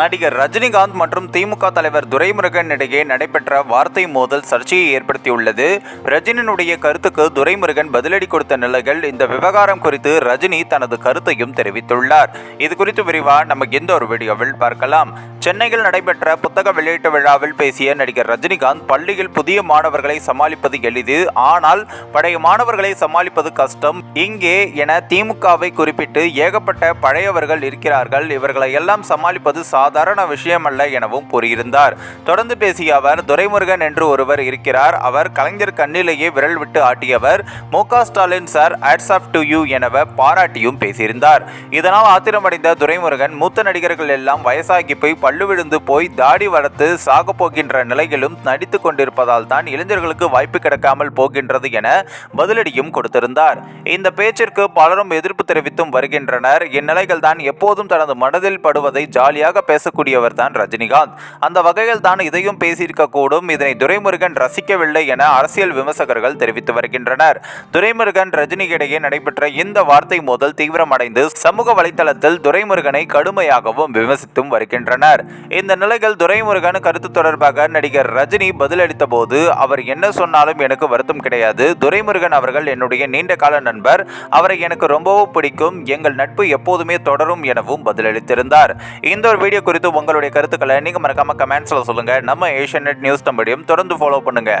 நடிகர் ரஜினிகாந்த் மற்றும் திமுக தலைவர் துரைமுருகன் இடையே நடைபெற்ற வார்த்தை மோதல் சர்ச்சையை ஏற்படுத்தியுள்ளது. ரஜினியினுடைய கருத்துக்கு துரைமுருகன் பதிலடி கொடுத்த நிலையில் இந்த விவகாரம் குறித்து ரஜினி தனது கருத்தையும் தெரிவித்துள்ளார். இது குறித்து விரிவா நம்ம எந்த ஒரு வீடியோவில் பார்க்கலாம். சென்னையில் நடைபெற்ற புத்தக வெளியீட்டு விழாவில் பேசிய நடிகர் ரஜினிகாந்த் பள்ளியில் புதிய மாணவர்களை சமாளிப்பது எளிது ஆனால் பழைய மாணவர்களை சமாளிப்பது கஷ்டம். இங்கே என திமுகவை குறிப்பிட்டு ஏகப்பட்ட பழையவர்கள் இருக்கிறார்கள். இவர்களை எல்லாம் சமாளிப்பது சாதாரண விஷயமல்ல எனவும் கூறியிருந்தார். தொடர்ந்து பேசிய அவர் துரைமுருகன் என்று ஒருவர் இருக்கிறார். அவர் கலைஞர் கண்ணிலேயே விரல் விட்டு ஆட்டியவர். மு Stalin sir hats off to you எனவ பாராட்டியும் பேசியிருந்தார். இதனால் ஆத்திரமடைந்த துரைமுருகன் மூத்த நடிகர்கள் எல்லாம் வயசாகி போய் பல்லு விழுந்து போய் தாடி வளர்த்து சாக போகின்ற நிலையிலும் நடித்து கொண்டிருப்பதால் தான் இளைஞர்களுக்கு வாய்ப்பு கிடைக்காமல் போகின்றது என பதிலடியும் கொடுத்திருந்தார். இந்த பேச்சிற்கு பலரும் எதிர்ப்பு தெரிவித்தும் வருகின்றனர். இந்நிலைகள் தான் எப்போதும் தனது மனதில் படுவதை ஜாலியாக பேசக்கூடியவர் தான் ரஜினிகாந்த். அந்த வகையில் தான் இதையும் பேசியிருக்க கூடும் இதனை துரைமுருகன் ரசிக்கவில்லை என அரசியல் விமர்சகர்கள் தெரிவித்து வருகின்றனர். துரைமுருகன் ரஜினி இடையே நடைபெற்ற இந்த வார்த்தை மோதல் தீவிரமடைந்து சமூக வலைதளத்தில் துரைமுருகனை கடுமையாகவும் விமர்சித்தும் வருகின்றனர். இந்த நிலையில் துரைமுருகன் கருத்து தொடர்பாக நடிகர் ரஜினி பதிலளித்த போது அவர் என்ன சொன்னாலும் எனக்கு வருத்தம் கிடையாது. துரைமுருகன் அவர்கள் என்னுடைய நீண்ட கால நண்பர். அவரை எனக்கு ரொம்பவும் பிடிக்கும். எங்கள் நட்பு எப்போதுமே தொடரும் எனவும் பதிலளித்திருந்தார். இந்த ஒரு வீடியோ குறித்து உங்களுடைய கருத்துக்களை நீங்கள் மறக்காம கமெண்ட்ஸில் சொல்லுங்க. நம்ம ஏஷியன் நியூஸ் தம்படியும் தொடர்ந்து ஃபாலோ பண்ணுங்க.